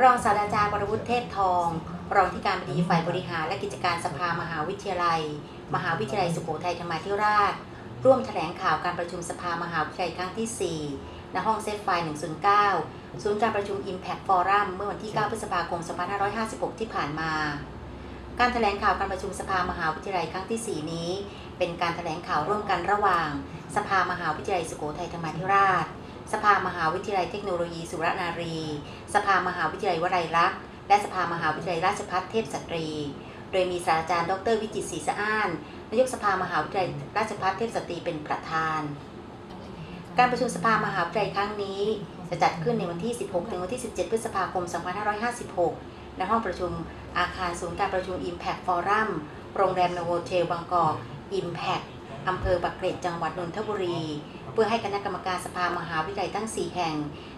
รองศาสตราจารย์วรวุฒิเทพทอง รองที่การบดีฝ่ายบริหารและกิจการสภามหาวิทยาลัย มหาวิทยาลัยสุโขทัยธรรมาธิราช ร่วมแถลงข่าวการประชุมสภามหาวิทยาลัยครั้งที่ 4 ณ ห้องเซฟไฟ109 ศูนย์การประชุม Impact Forum เมื่อวันที่ 9 พฤษภาคม 2556 ที่ผ่านมา การแถลงข่าวการประชุมสภามหาวิทยาลัยครั้งที่ 4 นี้ เป็นการแถลงข่าวร่วมกันระหว่าง สภามหาวิทยาลัยสุโขทัยธรรมาธิราช สภามหาวิทยาลัยเทคโนโลยีสุรนารี สภามหาวิทยาลัยวลัยลักษณ์ และสภามหาวิทยาลัยราชภัฏเทพสตรี โดยมีศาสตราจารย์ ดร วิจิตรศรีสะอ้านนายกสภามหาวิทยาลัยราชภัฏเทพสตรีเป็นประธาน การประชุมสภามหาวิทยาลัยครั้งนี้ จะจัดขึ้นในวันที่ 16 ถึงวันที่ 17 พฤษภาคม 2556 ณ ห้องประชุมอาคารศูนย์การประชุม Impact Forum โรงแรมโนโวเทลบางกอก Impact อำเภอปักเกร็ดจังหวัดนนทบุรี เพื่อให้คณะกรรมการสภามหาวิทยาลัยทั้ง 4 แห่ง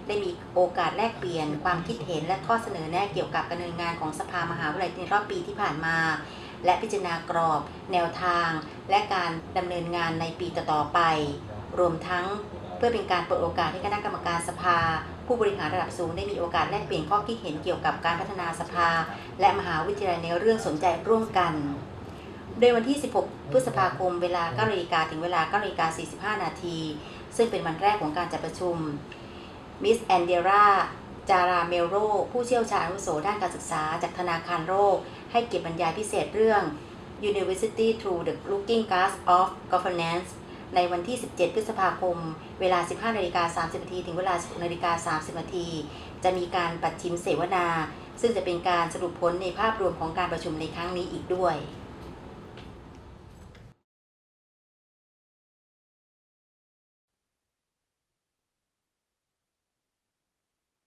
ได้มีโอกาสแลกเปลี่ยนความคิดเห็นและข้อเสนอแนะเกี่ยวกับการดำเนินงานของสภามหาวิทยาลัยในรอบปีที่ผ่านมา และพิจารณากรอบ แนวทาง และการดำเนินงานในปีต่อๆไป รวมทั้งเพื่อเป็นการเปิดโอกาสให้คณะกรรมการสภา ผู้บริหารระดับสูงได้มีโอกาสแลกเปลี่ยนข้อคิดเห็นเกี่ยวกับการพัฒนาสภา และมหาวิทยาลัยในเรื่องสนใจร่วมกัน โดยวันที่ 16 พฤษภาคม เวลา9นาฬิกาถึงเวลา9นาฬิกา45 นาที ซึ่งเป็นวันแรกของการจัดประชุม มิสแอนเดราจาราเมโร ผู้เชี่ยวชาญอาวุโสด้านการศึกษาจากธนาคารโลกให้เกียรติบรรยายพิเศษเรื่อง University Through the Looking Glass of Governance ในวันที่ 17 พฤษภาคม เวลา 15 นาฬิกา 30 นาที ถึงเวลา 16 นาฬิกา 30 นาที จะมีการปัดชิมเสวนา ซึ่งจะเป็นการสรุปผลในภาพรวมของการประชุมในครั้งนี้อีกด้วย